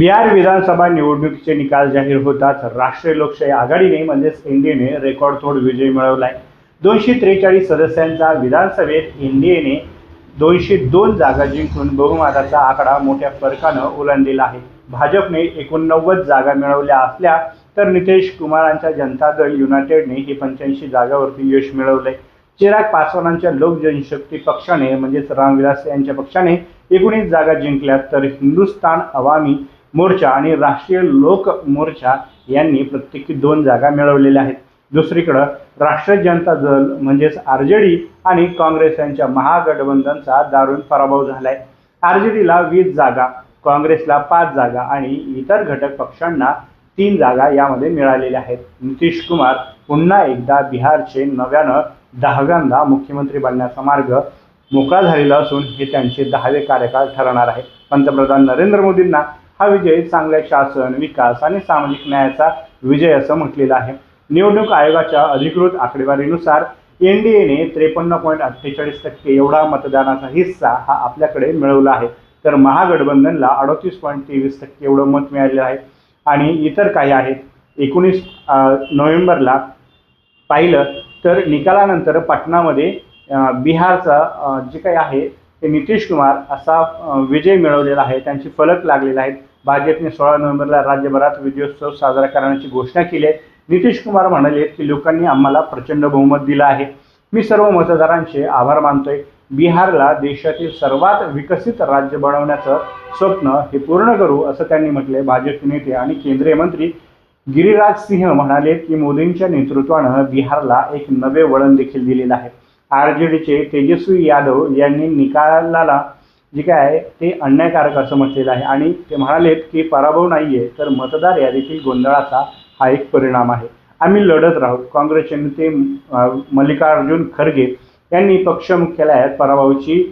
बिहार विधानसभा निवडणुकीचे निकाल जाहीर होताच राष्ट्रीय लोकशाही आघाडीने म्हणजेच एनडीएने रेकॉर्डतोड विजय मिळवलाय. दोनशे त्रेचाळीस सदस्यांचा विधानसभेत एनडीएने दोनशे दोन जागा जिंकून बहुमताचा आकडा मोठ्या फरकानं ओलांडलेला आहे. भाजपने एकोणनव्वद जागा मिळवल्या असल्या तर नितेश कुमारांच्या जनता दल युनायटेडने हे पंच्याऐंशी जागावरती यश मिळवलंय. चिराग पासवानांच्या लोक जनशक्ती पक्षाने म्हणजेच रामविलास यांच्या पक्षाने एकोणीस जागा जिंकल्या तर हिंदुस्थान अवामी मोर्चा आणि राष्ट्रीय लोक मोर्चा यांनी प्रत्येकी दोन जागा मिळवलेल्या आहेत. दुसरीकडं राष्ट्रीय जनता दल म्हणजेच आर जे डी आणि काँग्रेस यांच्या महागठबंधनचा दारुण पराभव झालाय. आर जे डीला वीस जागा काँग्रेसला पाच जागा आणि इतर घटक पक्षांना तीन जागा यामध्ये मिळालेल्या आहेत. नितीश कुमार पुन्हा एकदा बिहारचे नव्यानं दहाव्यांदा मुख्यमंत्री बनण्याचा मार्ग मोकळा झालेला असून हे त्यांचे दहावे कार्यकाळ ठरणार आहे. पंतप्रधान नरेंद्र मोदींना हा विजय चांगल्या शासन विकास आणि सामाजिक न्यायाचा विजय असं म्हटलेलं आहे. निवडणूक आयोगाच्या अधिकृत आकडेवारीनुसार एन डी एने त्रेपन्न पॉईंट अठ्ठेचाळीस टक्के एवढा मतदानाचा हिस्सा हा आपल्याकडे मिळवला आहे. तर महागठबंधनला अडतीस पॉईंट तेवीस टक्के एवढं मत मिळालेलं आहे. आणि इतर काही आहेत. एकोणीस नोव्हेंबरला पाहिलं तर निकालानंतर पाटणामध्ये बिहारचा जे काही आहे ते नितीश कुमार असा विजय मिळवलेला आहे. त्यांची फलक लागलेला आहे भाजपने सोळा नोव्हेंबरला राज्यभरात विजयोत्सव साजरा करण्याची घोषणा केली आहे. नितीश कुमार म्हणाले की लोकांनी आम्हाला प्रचंड बहुमत दिलं आहे. मी सर्व मतदारांचे आभार मानतोय. बिहारला देशातील सर्वात विकसित राज्य बनवण्याचं स्वप्न हे पूर्ण करू असं त्यांनी म्हटले भाजप नेते आणि केंद्रीय मंत्री गिरिराज सिंह म्हणाले की मोदींच्या नेतृत्वानं बिहारला एक नवे वळण देखील दिलेलं आहे. आर जे डीचे तेजस्वी यादव यांनी निकालाला जे काय आहे ते अन्यायकारक असं म्हटलेलं आहे. आणि ते म्हणालेत की पराभव नाही आहे तर मतदार यादीतील गोंधळाचा हा एक परिणाम आहे. आम्ही लढत राहू. काँग्रेसचे नेते मल्लिकार्जुन खरगे यांनी पक्ष मुख्यालयात पराभवाची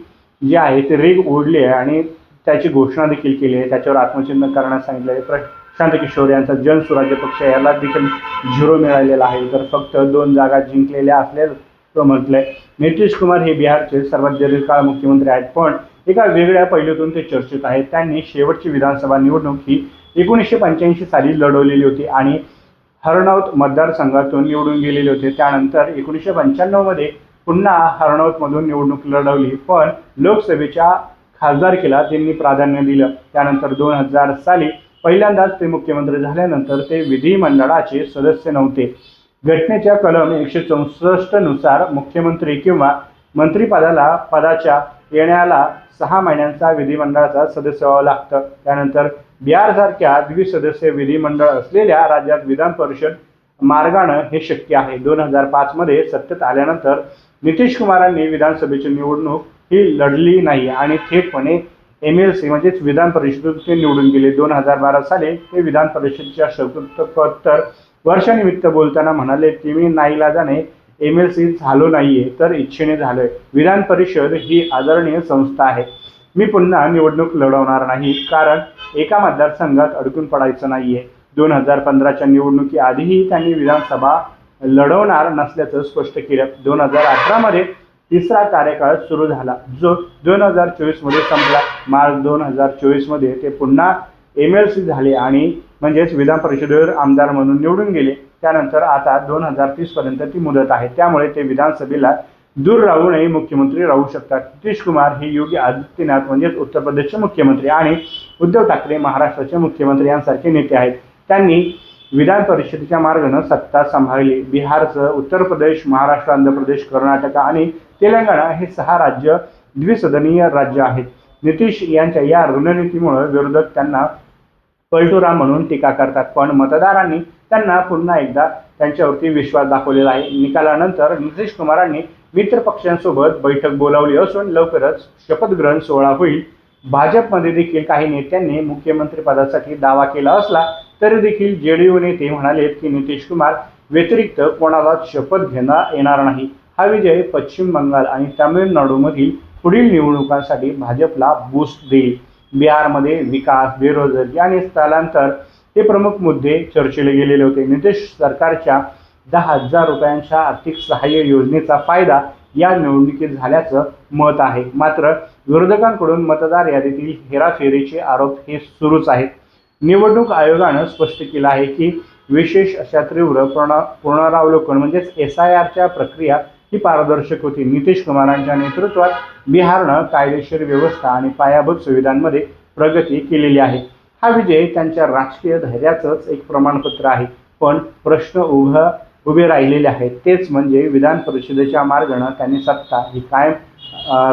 जी आहे ते रेग ओढली आहे आणि त्याची घोषणा देखील केली आहे. त्याच्यावर आत्मचिंतन करण्यास सांगितलं आहे. प्रशांत किशोर यांचा जनसुराज्य पक्ष याला देखील झिरो मिळालेला आहे. तर फक्त दोन जागा जिंकलेल्या असल्याचं म्हटलंय. नितीश कुमार हे बिहारचे सर्वात दीर्घकाळ मुख्यमंत्री आहेत. पण एका वेगळ्या पैलूतून ते चर्चेत आहेत. त्यांनी शेवटची विधानसभा निवडणूक ही एकोणीसशे पंच्याऐंशी साली लढवलेली होती आणि हरनौत मतदारसंघातून निवडून गेलेले होते. त्यानंतर एकोणीसशे पंच्याण्णवमध्ये पुन्हा हरनौतमधून निवडणूक लढवली पण लोकसभेच्या खासदारकीला त्यांनी प्राधान्य दिलं. त्यानंतर दोन हजार साली पहिल्यांदाच ते मुख्यमंत्री झाल्यानंतर ते विधिमंडळाचे सदस्य नव्हते. घटनेच्या कलम एकशे चौसष्टनुसार मुख्यमंत्री किंवा मंत्रिपदाला पदाच्या येण्याला सहा महिन्यांचा विधिमंडळाचा सदस्य व्हावं लागतं. त्यानंतर बिहारसारख्या द्विसदस्य विधिमंडळ असलेल्या राज्यात विधान परिषद मार्गानं हे शक्य आहे. दोन हजार पाचमध्ये सत्तेत आल्यानंतर नितीश कुमारांनी विधानसभेची निवडणूक ही लढली नाही आणि थेटपणे एम एल सी म्हणजेच विधान परिषदेतून ते निवडून गेले. दोन हजार बारा साली ते विधान परिषदेच्या शतकोत्तर वर्षानिमित्त बोलताना म्हणाले की मी नाईलाजाने एम एल सी झालो नाही आहे तर इच्छेने झालोय. विधान परिषद ही आदरणीय संस्था आहे. मी पुन्हा निवडणूक लढवणार नाही कारण एका मतदारसंघात अडकून पडायचं नाही आहे दोन हजार पंधराच्या निवडणुकीआधीही त्यांनी विधानसभा लढवणार नसल्याचं स्पष्ट केलं. दोन हजार अठरामध्ये तिसरा कार्यकाळ सुरू झाला जो दोन हजार चोवीसमध्ये संपला. मार्च दोन हजार चोवीसमध्ये ते पुन्हा एम एल सी झाले आणि म्हणजेच विधान परिषदेवर आमदार म्हणून निवडून गेले. त्यानंतर आता दोन हजार तीसपर्यंत ती मुदत आहे. त्यामुळे ते विधानसभेला दूर राहूनही मुख्यमंत्री राहू शकतात. नितीश कुमार हे योगी आदित्यनाथ म्हणजेच उत्तर प्रदेशचे मुख्यमंत्री आणि उद्धव ठाकरे महाराष्ट्राचे मुख्यमंत्री यांसारखे नेते आहेत. त्यांनी विधान परिषदेच्या मार्गानं सत्ता सांभाळली. बिहारचं उत्तर प्रदेश महाराष्ट्र आंध्र प्रदेश कर्नाटक आणि तेलंगणा हे सहा राज्य द्विसदनीय राज्य आहेत. नितीश यांच्या या रणनीतीमुळे विरोधक त्यांना पलटुरा म्हणून टीका करतात. पण मतदारांनी त्यांना पुन्हा एकदा त्यांच्यावरती विश्वास दाखवलेला आहे. निकालानंतर नितीश कुमारांनी मित्र पक्षांसोबत बैठक बोलावली असून लवकरच शपथग्रहण सोहळा होईल. भाजपमध्ये देखील काही नेत्यांनी मुख्यमंत्रीपदासाठी दावा केला असला तरी देखील जे डी यू नेते म्हणालेत की नितीश कुमार व्यतिरिक्त कोणालाच शपथ घेणार येणार नाही. हा विजय पश्चिम बंगाल आणि तामिळनाडूमधील पुढील निवडणुकांसाठी भाजपला बूस्ट देईल. बिहारमध्ये विकास बेरोजगारी आणि स्थलांतर हे प्रमुख मुद्दे चर्चेले गेलेले होते. नितीश सरकारच्या दहा हजार रुपयांच्या आर्थिक सहाय्य योजनेचा फायदा या निवडणुकीत झाल्याचं मत आहे. मात्र विरोधकांकडून मतदार यादीतील हेराफेरीचे आरोप हे सुरूच आहेत. निवडणूक आयोगानं स्पष्ट केलं आहे की विशेष अशा तीव्र पुनरा पुनरावलोकन म्हणजेच एस आय आरच्या प्रक्रिया ही पारदर्शक होती. नितीश कुमारांच्या नेतृत्वात बिहारनं कायदेशीर व्यवस्था आणि पायाभूत सुविधांमध्ये प्रगती केलेली आहे. हा विजय त्यांच्या राजकीय धैर्याचंच एक प्रमाणपत्र आहे. पण प्रश्न उभं उभे राहिलेले आहेत. तेच म्हणजे विधान परिषदेच्या मार्गानं त्यांनी सत्ता ही कायम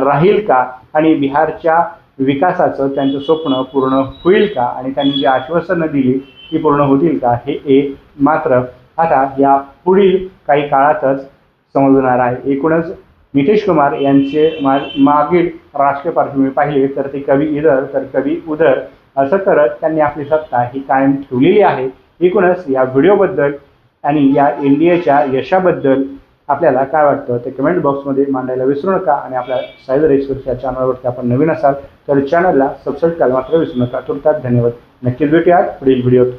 राहील का आणि बिहारच्या विकासाचं त्यांचं स्वप्न पूर्ण होईल का आणि त्यांनी जी आश्वासनं दिली ती पूर्ण होतील का हे एक मात्र आता या पुढील काही काळातच समजणार आहे. एकूणच नितीश कुमार यांचे मा मागील राजकीय पार्श्वभूमी पाहिले तर ते कवी इधर तर कवी उधर असं करत त्यांनी आपली सत्ता ही कायम ठेवलेली आहे. एकूणच या व्हिडिओबद्दल आणि या इन डी एच्या यशाबद्दल आपल्याला काय वाटतं ते कमेंट बॉक्समध्ये मांडायला विसरू नका आणि आपल्या सायबर एक्सप्रेस या चॅनलवरती आपण नवीन असाल तर चॅनलला सबस्क्राईब करायला मात्र विसरू नका. तुर्तात धन्यवाद. नक्कीच भेटूयात पुढील व्हिडिओत.